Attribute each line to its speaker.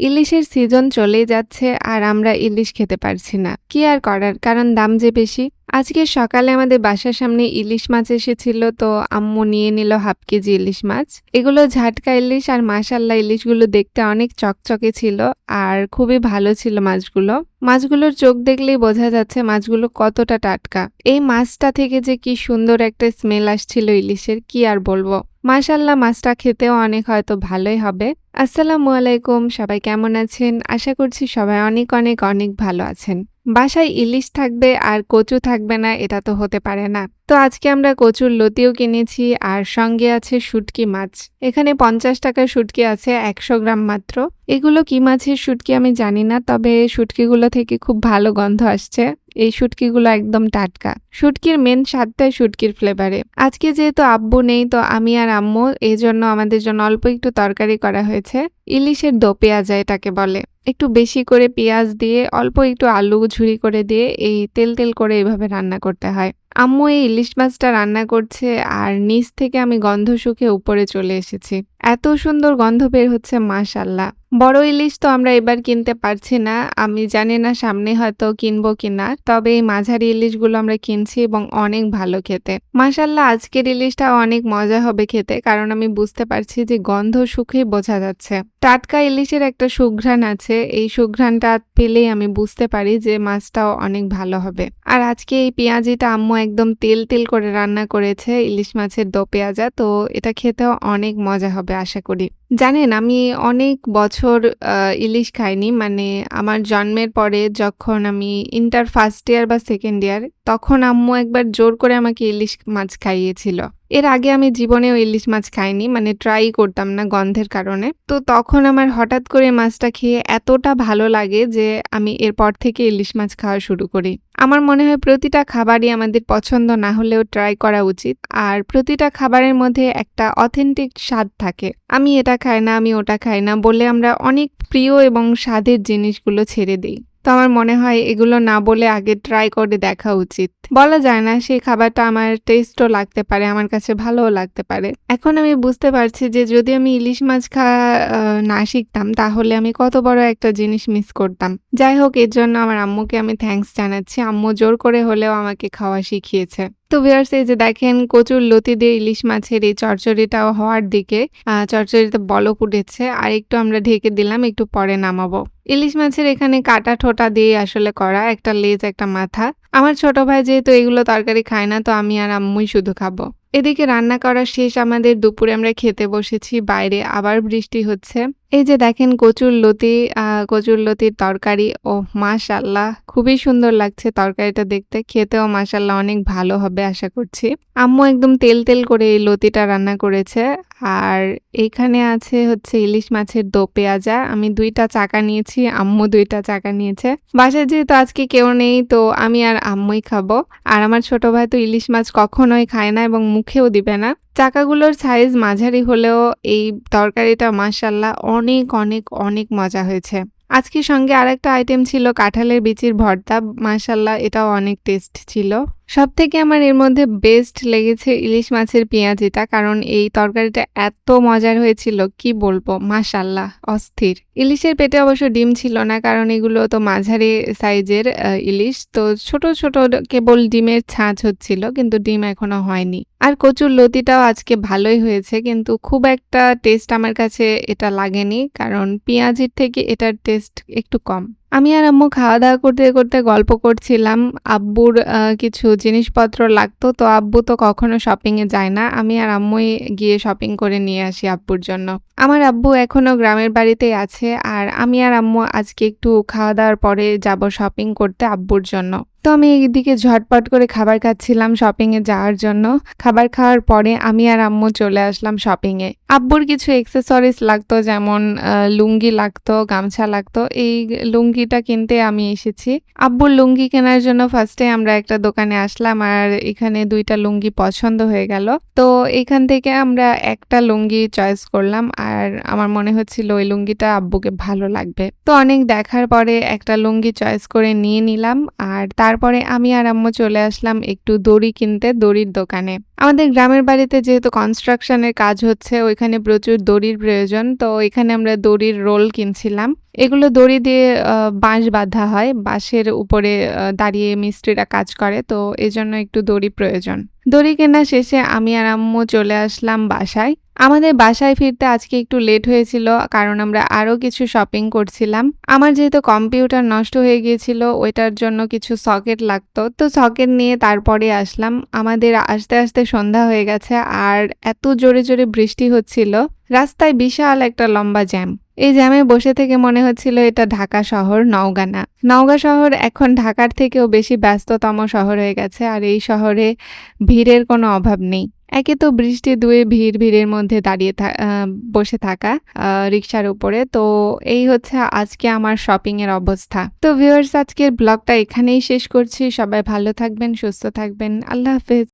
Speaker 1: ইলিশের সিজন চলেই যাচ্ছে আর আমরা ইলিশ খেতে পারছি না। কি আর করার? কারণ দাম যে বেশি। আজকে সকালে আমাদের বাসার সামনে ইলিশ মাছ এসেছিল, তো আম্মু নিয়ে নিল হাফ কেজি ইলিশ মাছ। এগুলো ঝাটকা ইলিশ আর মাসাল্লা ইলিশগুলো দেখতে অনেক চকচকে ছিল আর খুবই ভালো ছিল মাছগুলো। মাছগুলোর চোখ দেখলেই বোঝা যাচ্ছে মাছগুলো কতটা টাটকা। এই মাছটা থেকে যে কি সুন্দর একটা স্মেল আসছিল ইলিশের, কি আর বলব। মাশাল্লাহ মাছটা খেতেও অনেক হয়তো ভালোই হবে। আসসালামু আলাইকুম, সবাই কেমন আছেন? আশা করছি সবাই অনেক অনেক অনেক ভালো আছেন। বাসায় ইলিশ থাকবে আর কচু থাকবে না, এটা তো হতে পারে না। তো আজকে আমরা কচুর লতিও কিনেছি আর সঙ্গে আছে শুটকি মাছ। এখানে পঞ্চাশ টাকার শুটকি আছে, একশো গ্রাম মাত্র। এগুলো কি মাছের শুটকি আমি জানি না, তবে শুটকিগুলো থেকে খুব ভালো গন্ধ আসছে। এই শুটকিগুলো একদম টাটকা। শুটকির মেন স্বাদটাই শুটকির ফ্লেভারে আজকে যেহেতু আব্বু নেই, তো আমি আর আম্মু এই জন্য আমাদের জন্য অল্প একটু তরকারি করা হয়েছে। ইলিশের দো পেঁয়াজা এটাকে বলে। একটু বেশি করে পেঁয়াজ দিয়ে, অল্প একটু আলু ঝুরি করে দিয়ে, এই তেল তেল করে এইভাবে রান্না করতে হয়। আম্মু এই ইলিশ মাছটা রান্না করছে, আর নিচ থেকে আমি গন্ধ শুকে উপরে চলে এসেছি। এত সুন্দর গন্ধ বের হচ্ছে, মাশাল্লাহ। বড় ইলিশ তো আমরা এবার কিনতে পারছি না। আমি জানি না সামনে হয়তো কিনবো কিনা, তবে এই মাঝারি ইলিশগুলো আমরা কিনছি এবং অনেক ভালো খেতে। মাশাল্লাহ, আজকের ইলিশটা অনেক মজা হবে খেতে, কারণ আমি বুঝতে পারছি যে গন্ধ সুখেই বোঝা যাচ্ছে। টাটকা ইলিশের একটা সুঘ্রাণ আছে, এই সুঘ্রাণটা পেলেই আমি বুঝতে পারি যে মাছটাও অনেক ভালো হবে। আর আজকে এই পেঁয়াজিটা আম্মু একদম তেল তেল করে রান্না করেছে, ইলিশ মাছের দো পেঁয়াজা, তো এটা খেতেও অনেক মজা হবে। আশা করি জানেন, আমি অনেক বছর ইলিশ খাইনি। মানে আমার জন্মের পরে যখন আমি ইন্টার ফার্স্ট ইয়ার বা সেকেন্ড ইয়ার তখন আম্মু একবার জোর করে আমাকে ইলিশ মাছ খাইয়েছিল। এর আগে আমি জীবনেও ইলিশ মাছ খাইনি মানে ট্রাই করতাম না গন্ধের কারণে। তো তখন আমার হঠাৎ করে মাছটা খেয়ে এতটা ভালো লাগে যে আমি এরপর থেকে ইলিশ মাছ খাওয়া শুরু করি। আমার মনে হয় প্রতিটা খাবারই আমাদের পছন্দ, না হলেও ট্রাই করা উচিত। আর প্রতিটা খাবারের মধ্যে একটা অথেন্টিক স্বাদ থাকে। আমি এটা খাই না, আমি ওটা খাই না বলে আমরা অনেক প্রিয় এবং স্বাদের জিনিসগুলো ছেড়ে দিই। তো আমার মনে হয় এগুলো না বলে আগে ট্রাই করে দেখা উচিত। বলা যায় না সেই খাবারটা আমার টেস্টও লাগতে পারে, আমার কাছে ভালোও লাগতে পারে। এখন আমি বুঝতে পারছি যে যদি আমি ইলিশ মাছ খাওয়া না শিখতাম তাহলে আমি কত বড় একটা জিনিস মিস করতাম। যাই হোক, এর জন্য আমার আম্মুকে আমি থ্যাঙ্কস জানাচ্ছি। আম্মু জোর করে হলেও আমাকে খাওয়া শিখিয়েছে। তো ভিউয়ার্স এই যে দেখেন কচুর লতি দিয়ে ইলিশ মাছের এই চরচরিটাও হওয়ার দিকে চরচরিতে বলক উঠেছে। আর একটু আমরা ঢেকে দিলাম, একটু পরে নামাবো। ইলিশ মাছের এখানে কাটা ঠোঁটা দিয়ে আসলে করা, একটা লেজ, একটা মাথা। আমার ছোট ভাই যেহেতু এগুলো তরকারি খায় না, তো আমি আর আম্মুই শুধু খাব। এদিকে রান্না করা শেষ, আমাদের দুপুরে আমরা খেতে বসেছি, বাইরে আবার বৃষ্টি হচ্ছে। এই যে দেখেন কচুর লতি কচুর লতির তরকারি ও মাশাল্লাহ খুবই সুন্দর লাগছে তরকারিটা দেখতে। খেতেও মাশাল্লাহ অনেক ভালো হবে আশা করছি। আম্মু একদম তেল তেল করে এই লতিটা রান্না করেছে। আর এখানে আছে হচ্ছে ইলিশ মাছের দো পেঁয়াজা, আমি দুইটা চাকা নিয়েছি, আম্মু দুইটা চাকা নিয়েছে। বাসায় যেহেতু আজকে কেউ নেই, তো আমি আর আম্মুই খাব। আর আমার ছোট ভাই তো ইলিশ মাছ কখনোই খায় না এবং মুখেও দিবে না। চাকাগুলোর সাইজ মাঝারি হলেও এই তরকারিটা মাসাল্লাহ অনেক অনেক অনেক মজা হয়েছে। আজকে সঙ্গে আরেকটা আইটেম ছিল কাঁঠালের বিচির ভর্তা। মাসাল্লাহ এটাও অনেক টেস্ট ছিল। সব থেকে আমার এর মধ্যে বেস্ট লেগেছে ইলিশ মাছের পেঁয়াজিটা, কারণ এই তরকারিটা এত মজার হয়েছিল, কি বলব? মাশাল্লাহ, অস্থির। ইলিশের পেটে অবশ্য ডিম ছিল না, কারণ এগুলো তো মাঝারি সাইজের ইলিশ। তো ছোট ছোট কেবল ডিমের ছাঁচ হচ্ছিল, কিন্তু ডিম এখনও হয়নি। আর কচুর লতিটাও আজকে ভালোই হয়েছে, কিন্তু খুব একটা টেস্ট আমার কাছে এটা লাগেনি, কারণ পেঁয়াজির থেকে এটার টেস্ট একটু কম। আমি আর আম্মু খাওয়া দাওয়া করতে করতে গল্প করছিলাম। আব্বুর কিছু জিনিসপত্র লাগতো, তো আব্বু তো কখনো শপিংয়ে যায় না। আমি আর আম্মুই গিয়ে শপিং করে নিয়ে আসি আব্বুর জন্য। আমার আব্বু এখনও গ্রামের বাড়িতেই আছে, আর আমি আর আম্মু আজকে একটু খাওয়া দাওয়ার পরে যাব শপিং করতে আব্বুর জন্য। তো আমি এইদিকে ঝটপট করে খাবার খাচ্ছিলাম শপিং এ যাওয়ার জন্য। খাবার খাওয়ার পরে আমি আর আম্মু চলে আসলাম শপিং এ আব্বুর কিছু এক্সেসরিজ লাগতো, যেমন লুঙ্গি লাগতো, গামছা লাগতো। এই লুঙ্গিটা কিনতে আমি এসেছি। আব্বুর লুঙ্গি কেনার জন্য ফার্স্টে আমরা একটা দোকানে আসলাম আর এখানে দুইটা লুঙ্গি পছন্দ হয়ে গেল। তো এখান থেকে আমরা একটা লুঙ্গি চয়েস করলাম আর আমার মনে হচ্ছিল ওই লুঙ্গিটা আব্বুকে ভালো লাগবে। তো অনেক দেখার পরে একটা লুঙ্গি চয়েস করে নিয়ে নিলাম আর তার তারপরে আমি আর আম্মু চলে আসলাম একটু দড়ি কিনতে, দড়ির দোকানে। আমাদের গ্রামের বাড়িতে যেহেতু কনস্ট্রাকশনের কাজ হচ্ছে, ওইখানে প্রচুর দড়ির প্রয়োজন, তো এখানে আমরা দড়ির রোল কিনছিলাম। এগুলো দড়ি দিয়ে বাঁশ বাঁধা হয়, বাঁশের উপরে দাঁড়িয়ে মিস্ত্রিরা কাজ করে, তো এজন্য একটু দড়ি প্রয়োজন। দড়ি কেনা শেষে আমি আর আম্মু চলে আসলাম বাসায়। আমাদের বাসায় ফিরতে আজকে একটু লেট হয়েছিল, কারণ আমরা আরও কিছু শপিং করছিলাম। আমার যেহেতু কম্পিউটার নষ্ট হয়ে গিয়েছিল, ওইটার জন্য কিছু সকেট লাগতো। তো সকেট নিয়ে তারপরে আসলাম। আমাদের আসতে আসতে সন্ধ্যা হয়ে গেছে, আর এত জোরে জোরে বৃষ্টি হচ্ছিল, রাস্তায় বিশাল একটা লম্বা জ্যাম এই জ্যামে বসে থেকে মনে হচ্ছিল এটা ঢাকা শহর, নওগাঁ না। নওগাঁ শহর এখন ঢাকার থেকেও বেশি ব্যস্ততম শহর হয়ে গেছে, আর এই শহরে ভিড়ের কোনো অভাব নেই। একে তো বৃষ্টি দুয়ে ভিড় ভিড়ের মধ্যে দাঁড়িয়ে বসে থাকা রিক্সার উপরে। তো এই হচ্ছে আজকে আমার শপিং এর অবস্থা। তো ভিউয়ার্স আজকের ব্লগটা এখানেই শেষ করছি। সবাই ভালো থাকবেন, সুস্থ থাকবেন। আল্লাহ হাফেজ।